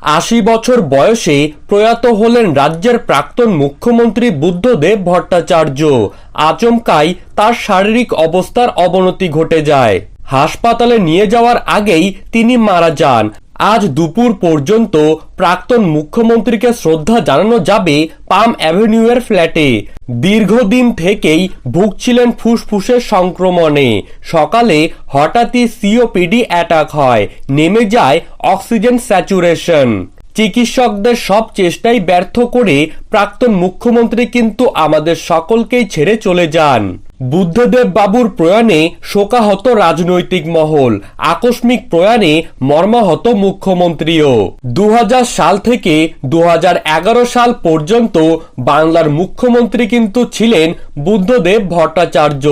আশি বছর বয়সে প্রয়াত হলেন রাজ্যের প্রাক্তন মুখ্যমন্ত্রী বুদ্ধদেব ভট্টাচার্য। আচমকাই তার শারীরিক অবস্থার অবনতি ঘটে যায়। হাসপাতালে নিয়ে যাওয়ার আগেই তিনি মারা যান। আজ দুপুর পর্যন্ত প্রাক্তন মুখ্যমন্ত্রীকে শ্রদ্ধা জানানো যাবে পাম অ্যাভিনিউয়ের ফ্ল্যাটে। দীর্ঘদিন থেকেই ভুগছিলেন ফুসফুসের সংক্রমণে। সকালে হঠাৎই সিওপিডি অ্যাটাক হয়, নেমে যায় অক্সিজেন স্যাচুরেশন। চিকিৎসকদের সব চেষ্টাই ব্যর্থ করে প্রাক্তন মুখ্যমন্ত্রী কিন্তু আমাদের সকলকেই ছেড়ে চলে যান। বুদ্ধদেব বাবুর প্রয়াণে শোকাহত রাজনৈতিক মহল, আকস্মিক প্রয়াণে মর্মাহত মুখ্যমন্ত্রীও। দু হাজার সাল থেকে দু হাজার এগারো সাল পর্যন্ত বাংলার মুখ্যমন্ত্রী কিন্তু ছিলেন বুদ্ধদেব ভট্টাচার্য।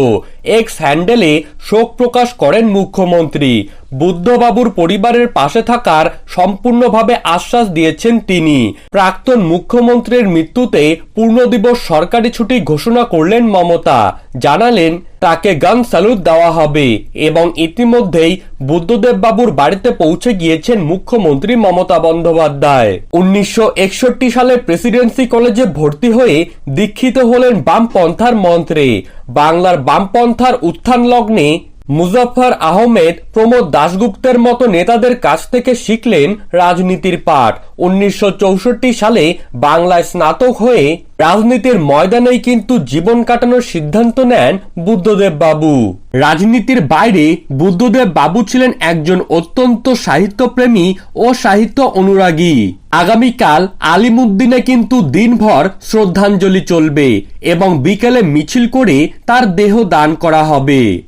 এক্স হ্যান্ডেলে শোক প্রকাশ করেন মুখ্যমন্ত্রী। বুদ্ধবাবুর পরিবারের পাশে থাকার সম্পূর্ণভাবে আশ্বাস দিয়েছেন তিনি। প্রাক্তন মুখ্যমন্ত্রীর মৃত্যুতে পূর্ণ দিবস সরকারি ছুটি ঘোষণা করলেন মমতা। জানালেন, তাকে গান স্যালুট দেওয়া হবে এবং ইতিমধ্যেই বুদ্ধদেব বাবুর বাড়িতে পৌঁছে গিয়েছেন মুখ্যমন্ত্রী মমতা বন্দ্যোপাধ্যায়। উনিশশো একষট্টি সালে প্রেসিডেন্সি কলেজে ভর্তি হয়ে দীক্ষিত হলেন বামপন্থার মন্ত্রে। বাংলার বামপন্থার উত্থান লগ্নে মুজফফর আহমেদ প্রমোদ দাশগুপ্তের মতো নেতাদের কাছ থেকে শিখলেন রাজনীতির পাঠ। উনিশশো চৌষট্টি সালে বাংলায় স্নাতক হয়ে রাজনীতির ময়দানেই কিন্তু জীবন কাটানোর সিদ্ধান্ত নেন বুদ্ধদেব বাবু। রাজনীতির বাইরে বুদ্ধদেব বাবু ছিলেন একজন অত্যন্ত সাহিত্যপ্রেমী ও সাহিত্য অনুরাগী। আগামীকাল আলিমুদ্দিনে কিন্তু দিনভর শ্রদ্ধাঞ্জলি চলবে এবং বিকেলে মিছিল করে তার দেহ দান করা হবে।